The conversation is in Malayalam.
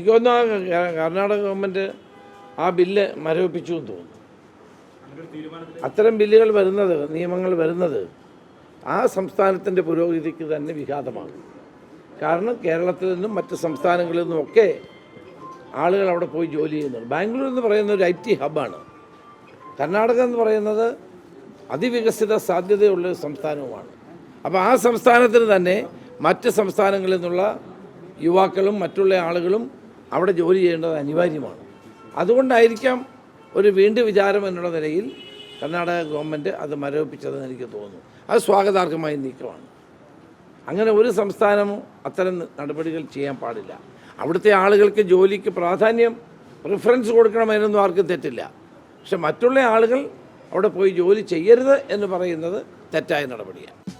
എനിക്ക് തോന്നുന്നു കർണാടക ഗവൺമെന്റ് ആ ബില്ല് മരവിപ്പിച്ചു എന്ന് തോന്നുന്നു. അത്തരം ബില്ലുകൾ വരുന്നത് നിയമങ്ങൾ വരുന്നത് ആ സംസ്ഥാനത്തിന്റെ പുരോഗതിക്ക് തന്നെ വിഘാതമാണ്. കാരണം കേരളത്തിൽ നിന്നും മറ്റ് സംസ്ഥാനങ്ങളിൽ നിന്നുമൊക്കെ ആളുകൾ അവിടെ പോയി ജോലി ചെയ്യുന്നുണ്ട്. ബാംഗ്ലൂർ എന്ന് പറയുന്ന ഒരു ഐ ടി ഹബ്ബാണ്. കർണാടക എന്ന് പറയുന്നത് അതിവികസിത സാധ്യതയുള്ള ഒരു സംസ്ഥാനവുമാണ്. അപ്പോൾ ആ സംസ്ഥാനത്തിന് തന്നെ മറ്റ് സംസ്ഥാനങ്ങളിൽ നിന്നുള്ള യുവാക്കളും മറ്റുള്ള ആളുകളും അവിടെ ജോലി ചെയ്യേണ്ടത് അനിവാര്യമാണ്. അതുകൊണ്ടായിരിക്കാം ഒരു വീണ്ടും വിചാരം എന്നുള്ള നിലയിൽ കർണാടക ഗവൺമെന്റ് അത് മരവിപ്പിച്ചതെന്ന് എനിക്ക് തോന്നുന്നു. അത് സ്വാഗതാർഹമായ നീക്കമാണ്. അങ്ങനെ ഒരു സംസ്ഥാനമോ അത്തരം നടപടികൾ ചെയ്യാൻ പാടില്ല. അവിടുത്തെ ആളുകൾക്ക് ജോലിക്ക് പ്രാധാന്യം പ്രിഫറൻസ് കൊടുക്കണമെന്നൊന്നും ആർക്കും തെറ്റില്ല. പക്ഷെ മറ്റുള്ള ആളുകൾ അവിടെ പോയി ജോലി ചെയ്യരുത് എന്ന് പറയുന്നത് തെറ്റായ നടപടിയാണ്.